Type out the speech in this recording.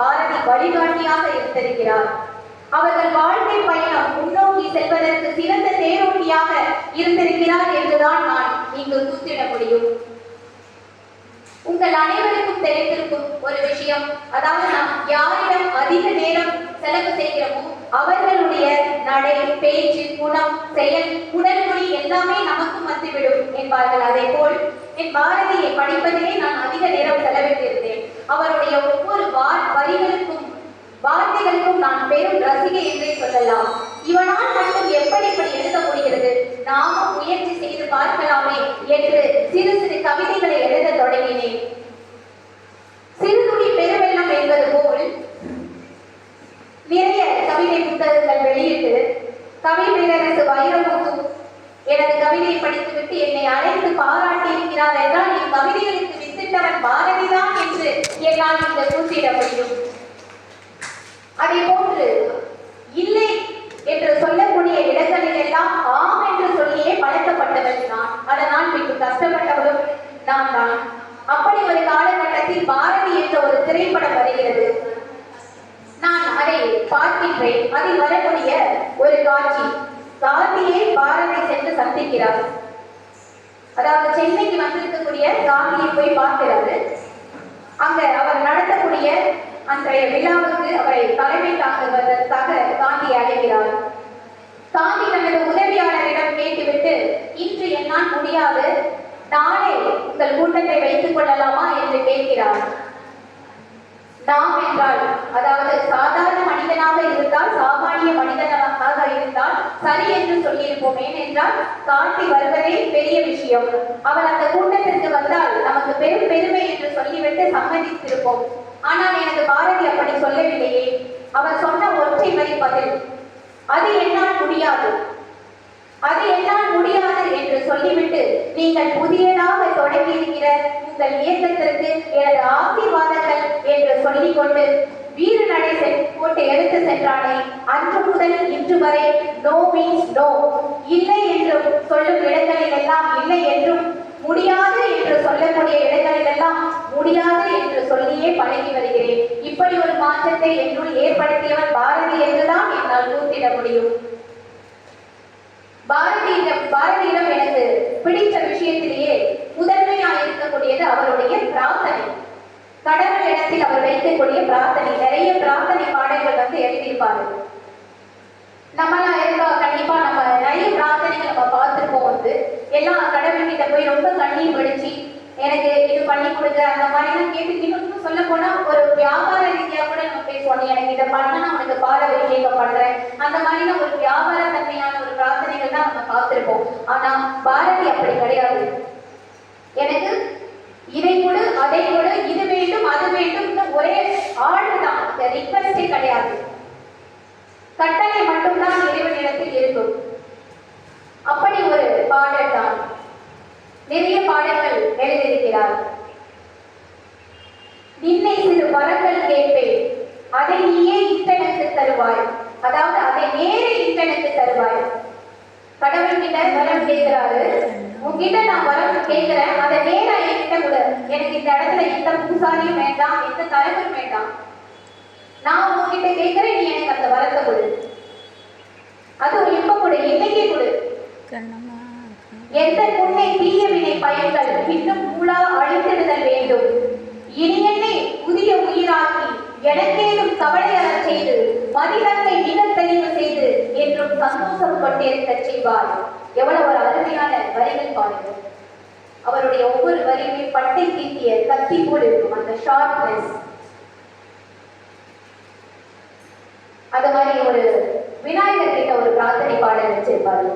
பாரதி வழிகாட்டியாக இருந்திருக்கிறார். அவர்கள் வாழ்க்கை பயணம் முன்னோக்கி செல்வதற்கு சிறந்த தேரோட்டியாக இருந்திருக்கிறார் என்றுதான் நான் இங்கு கூத்திட முடியும். உங்கள் அனைவருக்கும் தெரிந்திருக்கும் ஒரு விஷயம் அதாவது நாம் யாரிடம் செலவு செய்கிறோமோ அவர்களுடைய நடை பேச்சு குணம் செயல் உடல்மொழி எல்லாமே நமக்கு வந்துவிடும் என்பார்கள். அதே போல் என் பாரதியை படிப்பதிலே நான் அதிக நேரம் செலவிட்டிருந்தேன். அவருடைய ஒவ்வொரு வரிகளுக்கும் வார்த்தைகளுக்கும் நான் பெரும் ரசிகை என்றே சொல்லலாம். இவனால் மட்டும் எப்படி இப்படி எழுத முடிகிறது? நாமும் முயற்சி செய்து பார்க்கலாமே என்று சிறு சிறு கவிதை எழுத தொடங்கினேன் சிறுதுளி பெருவெள்ளம் என்பது போல் நிறைய கவிதை புத்தகங்கள் வெளியிட்டு கவி வைரமுத்து. எனது கவிதையை படித்துவிட்டு என்னை அழைத்து பாராட்டி இருக்கிறார் என்றால் என் கவிதைகளுக்கு வித்திட்டவன் பாரதிதான் என்று என்னால் இந்த கூட்டிட முடியும். அதே போன்று இல்லை என்று சொல்லக்கூடிய இடங்களில் எல்லாம் ஆம் என்று சொல்லியே பழக்கப்பட்டவன் நான். அதனால் மிக கஷ்டப்பட்டவளும் நான் தான். அப்படி ஒரு காலகட்டத்தில் பாரதி என்ற ஒரு திரைப்படம் வருகிறது. பார்க்கின்றேன் அதில் வரக்கூடிய ஒரு காட்சி. காந்தியை பாரதி சென்று சந்திக்கிறார். அதாவது சென்னைக்கு வந்திருக்கக்கூடிய காந்தியை போய் பார்க்கிறாரு அங்க அவர் நடத்தக்கூடிய அன்றைய விழாவுக்கு அவரை தலைமை தாங்குவதற்காக காந்தி அழைக்கிறார். காந்தி தனது உதவியாளரிடம் கேட்டுவிட்டு இன்று என்னால் முடியாது. நாளை உங்கள் கூட்டத்தை வைத்துக் கொள்ளலாமா? என்று கேட்கிறார். நாம் என்றால் அதாவது சாதாரண சாமானிய மனிதனாக இருந்தால் சரி என்று சொல்லியிருப்போம் ஏனென்றால் காட்டி வருவதே பெரிய விஷயம். அவள் அந்த கூட்டத்திற்கு வந்தால் நமக்கு பெரும் பெருமை என்று சொல்லிவிட்டு சம்மதித்திருப்போம். ஆனால் எனக்கு பாரதி அப்படி சொல்லவில்லையே. அவர் சொன்ன ஒற்றை வரி பதில் அது என்னால் முடியாது. அது என்னால் முடியாது என்று சொல்லிவிட்டு நீங்கள் புதியதாக தொடங்கி இருக்கிற உங்கள் இயக்கத்திற்கு எனது ஆசீர்வாதங்கள் என்று சொல்லிக்கொண்டு வீர நடை போட்டு எடுத்து சென்றானே. அன்று முதல் இன்று வரை நோ மீன்ஸ் நோ இல்லை என்றும் சொல்லும் இடங்களில் எல்லாம் இல்லை என்றும் முடியாது என்று சொல்லக்கூடிய இடங்களில் எல்லாம் முடியாது என்று சொல்லியே பழகி வருகிறேன். இப்படி ஒரு மாற்றத்தை என்னுள் ஏற்படுத்தியவன் பாரதி என்றுதான் என்னால் கூத்திட முடியும். பாரதியிடம் பாரதியிடம் எனக்கு பிடித்த விஷயத்திலேயே முதன்மையாக இருக்கக்கூடியது அவருடைய பிரார்த்தனை. கடவுள் இடத்தில் அவர் வைக்கக்கூடிய பிரார்த்தனை நிறைய பிரார்த்தனை பாடல்கள் வந்து எழுதியிருப்பாரு. நம்மளாம் இருக்கா கண்டிப்பா நம்ம நிறைய பிரார்த்தனைகள் நம்ம பார்த்துருப்போம் வந்து. எல்லாம் கடவுள்கிட்ட போய் ரொம்ப கண்ணீர் வடிச்சு எனக்கு இது பண்ணி கொடுங்க அந்த மாதிரிலாம் கேட்டு இன்னும் சொல்ல போனா ஒரு வியாபார ரீதியா கூட நம்ம பேசுவோம். நீ எனக்கு இதை பண்ண நான் உனக்கு பாட அபிஷேகம் பண்றேன். அந்த மாதிரிலாம் ஒரு வியாபார தன்மையான ஒரு பிரார்த்தனைகள் தான் நம்ம பார்த்திருப்போம். ஆனா பாரதி அப்படி கிடையாது. எனக்கு இதை கூட அதை கூட இது வேண்டும் அது வேண்டும் ஒரே ஆர்டர் தான் ரிக்வெஸ்டே கிடையாது. கட்டளை மட்டும்தான் இறைவனிடத்தில் இருக்கும். அப்படி ஒரு பாடல் தான். நிறைய பாடல்கள் எழுதியிருக்கிறார். நின்னை சிறு வரங்கள் கேட்பேன். அதை நீயே இத்தனுக்கு தருவாய். அதாவது அதை நேரே இத்தனுக்கு தருவாய். கடவுள்கிட்ட வரம் கேட்கிறாரு. உன்கிட்ட நான் வரம் கேட்கிறேன். அதை நேரா என்கிட்ட கூட. எனக்கு இந்த இடத்துல எந்த பூசாரியும் வேண்டாம் எந்த தலைவரும் வேண்டாம். நான் உன்கிட்ட கேட்கிறேன் நீ எனக்கு அந்த வரத்தை கொடு. அதுவும் இப்ப கொடு இன்னைக்கு கொடு. எந்த புண்ணை தீய வினை பயன்கள் இன்னும் மூலா அழித்திடுதல் வேண்டும். இனி என்னை புதிய உயிராக்கி எனக்கேதும் கவலையறச் செய்து மனிதத்தை என்றும் சந்தோஷம் கொண்டிருக்க செய்வார் எவ்வளவு ஒரு அருமையான வரிகள் பாருங்கள் அவருடைய ஒவ்வொரு வரியுமே பட்டை தீட்டிய கத்தி போல் இருக்கும் அந்த ஷார்ப்னஸ் அது மாதிரி ஒரு விநாயகர் கிட்ட ஒரு பிரார்த்தனை பாடல் வச்சிருப்பாரு.